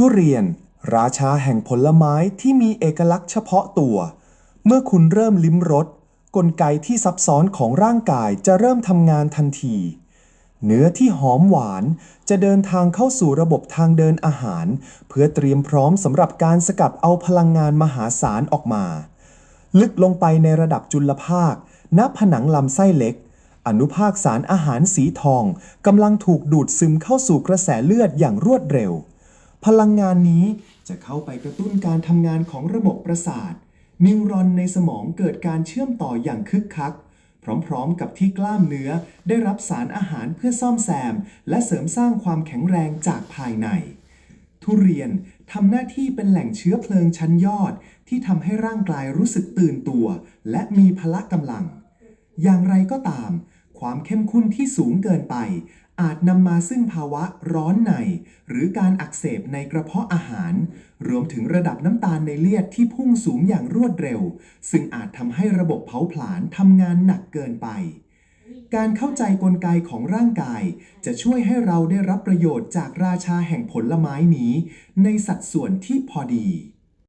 ทุเรียน ราชาแห่งผลไม้ที่มีเอกลักษณ์เฉพาะตัว เมื่อคุณเริ่มลิ้มรสกลไกที่ซับซ้อนของร่างกายจะเริ่มทำงานทันที เนื้อที่หอมหวานจะเดินทางเข้าสู่ระบบทางเดินอาหาร เพื่อเตรียมพร้อมสำหรับการสกัดเอาพลังงานมหาศาลออกมา ลึกลงไปในระดับจุลภาค ณผนังลำไส้เล็ก อนุภาคสารอาหารสีทองกำลังถูกดูดซึมเข้าสู่กระแสเลือดอย่างรวดเร็ว พลังงานนี้จะเข้าไปกระตุ้นการทำงานของระบบประสาท นิวรอนในสมองเกิดการเชื่อมต่ออย่างคึกคัก พร้อมๆกับที่กล้ามเนื้อได้รับสารอาหารเพื่อซ่อมแซม และเสริมสร้างความแข็งแรงจากภายใน ทุเรียนทำหน้าที่เป็นแหล่งเชื้อเพลิงชั้นยอด ที่ทำให้ร่างกายรู้สึกตื่นตัว และมีพละกำลัง อย่างไรก็ตาม ความเข้มข้นที่สูงเกินไป อาจนำมาซึ่งภาวะร้อนใน หรือการอักเสบในกระเพาะอาหาร รวมถึงระดับน้ำตาลในเลือดที่พุ่งสูงอย่างรวดเร็ว ซึ่งอาจทำให้ระบบเผาผลาญทำงานหนักเกินไป การเข้าใจกลไกของร่างกาย จะช่วยให้เราได้รับประโยชน์จากราชาแห่งผลไม้นี้ ในสัดส่วนที่พอดี